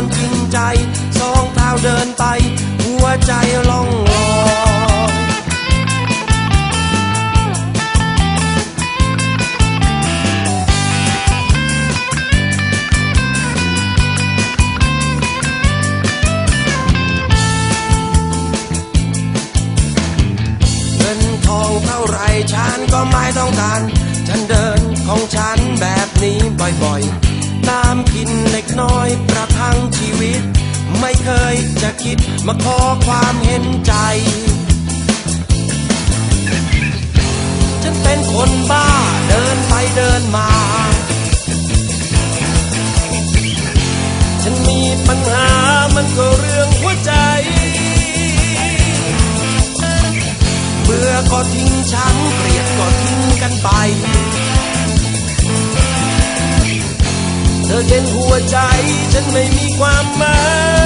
คนจริงใจ สองเท้าเดินไป หัวใจล่องลอยเงินทองเท่าไรฉันก็ไม่ต้องการฉันเดินของฉันแบบนี้บ่อยๆน้ำกินเล็กน้อยประ ไม่เคยจะคิดมาขอความเห็นใจ ฉันเป็นคนบ้าเดินไปเดินมา ฉันมีปัญหามันก็เรื่องหัวใจ เบื่อก็ทิ้งฉันเกลียดก็ทิ้งกันไปเธอเห็นหัวใจ ฉันไม่มีความหมาย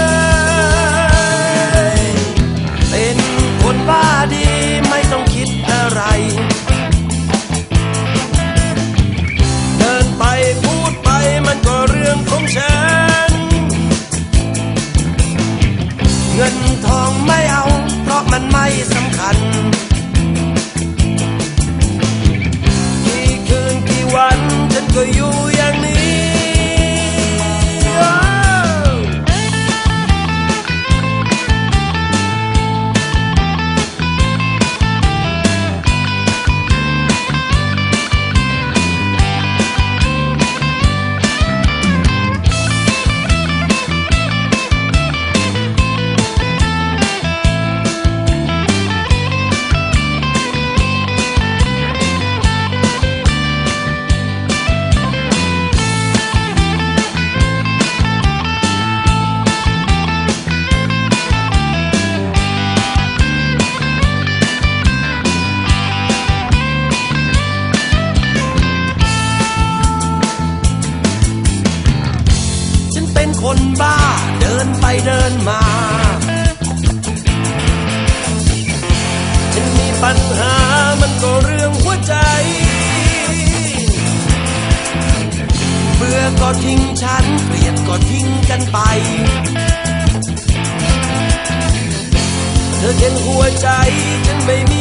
งินทองไม่เอา เพราะมันไม่สำคัญ กี่คืนกี่วันฉันก็อยู่ เดินมา ฉันมีปัญหามันก็เรื่องหัวใจ เบื่อก็ทิ้งฉัน เกลียดก็ทิ้งกันไป เธอเห็นหัวใจฉันไม่ม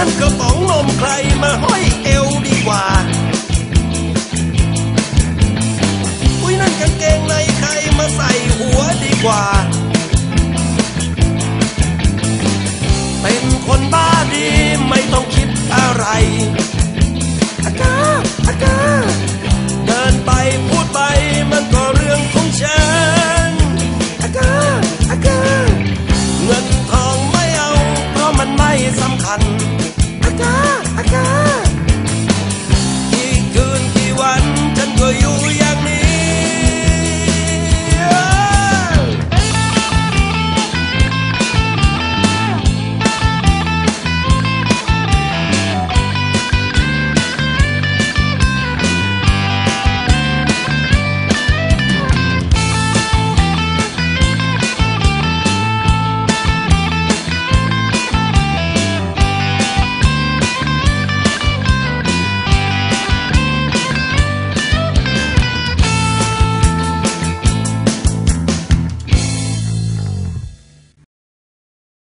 นั่นกระป๋องนมใครมาห้อยเอว